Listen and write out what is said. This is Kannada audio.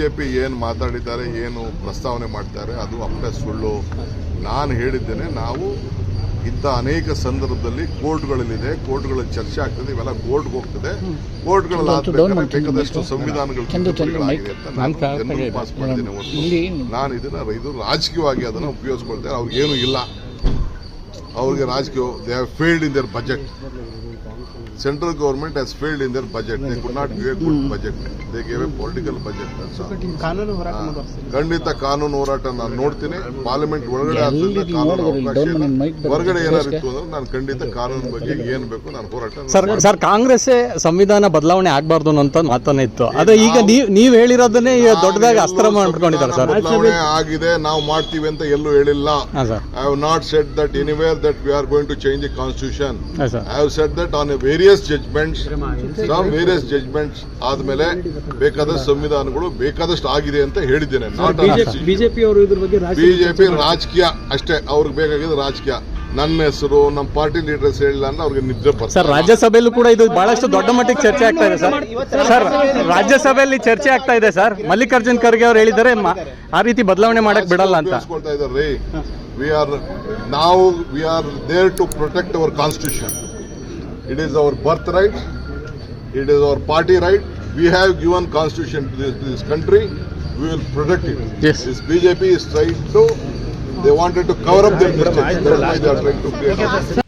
ಜೆ ಪಿ ಏನು ಮಾತಾಡಿದ್ದಾರೆ ಏನು ಪ್ರಸ್ತಾವನೆ ಮಾಡ್ತಾರೆ ಅದು ಅಪ್ಪೆ ಸುಳ್ಳು. ನಾನು ಹೇಳಿದ್ದೇನೆ ನಾವು ಇಂಥ ಅನೇಕ ಸಂದರ್ಭದಲ್ಲಿ ಕೋರ್ಟ್ಗಳಲ್ಲಿದೆ ಕೋರ್ಟ್ಗಳಲ್ಲಿ ಚರ್ಚೆ ಆಗ್ತದೆ ಇವೆಲ್ಲ ಕೋರ್ಟ್ಗೆ ಹೋಗ್ತದೆ. ಕೋರ್ಟ್ಗಳಲ್ಲಿ ಬೇಕಾದಷ್ಟು ಸಂವಿಧಾನಗಳು ನಾನು ಇದನ್ನ ರೈತರು ರಾಜಕೀಯವಾಗಿ ಅದನ್ನು ಉಪಯೋಗಿಸ್ಕೊಳ್ತಾರೆ ಅವ್ರಿಗೇನು ಇಲ್ಲ. ಅವ್ರಿಗೆ ರಾಜಕೀಯ they have failed in their budget central government has failed in their budget they could not give a good budget they gave a political budget ಖಂಡಿತ ಕಾನೂನು ಹೋರಾಟ ನಾನು ನೋಡ್ತೀನಿ. ಪಾರ್ಲಿಮೆಂಟ್ ಒಳಗಡೆ ಕಾನೂನು ಅವಕಾಶ ಹೊರಗಡೆ ಏನಾದ್ರು ಏನಾರು ಇತ್ತು ಅಂದ್ರೆ ನಾನು ಖಂಡಿತ ಕಾನೂನು ಬಗ್ಗೆ ಏನು ಬೇಕು ನಾನು ಹೋರಾಟ ಸರ್ ಸರ್ ಕಾಂಗ್ರೆಸ್ ಸಂವಿಧಾನ ಬದಲಾವಣೆ ಆಗ್ಬಾರ್ದು ಅಂತ ಮಾತನ್ನ ಇತ್ತು. ಅದೇ ಈಗ ನೀವು ನೀವ್ ಹೇಳಿರೋದನ್ನೇ ಈಗ ದೊಡ್ಡದಾಗಿ ಅಸ್ತ್ರ ಮಾಡ್ಕೊಂಡಿದ್ದಾರೆ ಸರ್. ಬದಲಾವಣೆ ಆಗಿದೆ ನಾವು ಮಾಡ್ತೀವಿ ಅಂತ ಎಲ್ಲೂ ಹೇಳಿಲ್ಲ. I have not set that anywhere that we are going to change the constitution I have said that set that on various judgments various various judgments ಆದ್ಮೇಲೆ ಬೇಕಾದಷ್ಟು ಸಂವಿಧಾನಗಳು ಬೇಕಾದಷ್ಟು ಆಗಿದೆ ಅಂತ ಹೇಳಿದ್ದೇನೆ. ನಾಟ್ ಬಿಜೆಪಿ ಅವರು ಇದ್ರ ಬಗ್ಗೆ ಬಿಜೆಪಿ ರಾಜಕೀಯ ಅಷ್ಟೇ. ಅವ್ರಿಗೆ ಬೇಕಾಗಿದ್ದು ರಾಜಕೀಯ. ನನ್ನ ಹೆಸರು ನಮ್ಮ ಪಾರ್ಟಿ ಲೀಡರ್ಸ್ ಹೇಳಿಲ್ಲ ಅಂದ್ರೆ ಅವ್ರಿಗೆ ನಿದ್ರೆ ಸರ್ ರಾಜ್ಯಸಭೆಯಲ್ಲೂ ಕೂಡ ಇದು ಬಹಳಷ್ಟು ದೊಡ್ಡ ಮಟ್ಟಿಗೆ ಚರ್ಚೆ ಆಗ್ತಾ ಇದೆ ಸರ್. ಸರ್ ರಾಜ್ಯಸಭೆಯಲ್ಲಿ ಚರ್ಚೆ ಆಗ್ತಾ ಇದೆ ಸರ್. ಮಲ್ಲಿಕಾರ್ಜುನ್ ಖರ್ಗೆ ಅವ್ರು ಹೇಳಿದ್ದಾರೆ ಆ ರೀತಿ ಬದಲಾವಣೆ ಮಾಡಕ್ ಬಿಡಲ್ಲ ಅಂತ. ಉಪಯೋಗಿಸ್ಕೊಳ್ತಾ ಇದ್ದಾರೆ ವಿ ಆರ್ ನಾವು we are there to protect our constitution it is our birth right it is our party right we have given constitution to this country we will protect it. This BJP is right to They wanted to cover up their mistakes. That's why they are trying to create.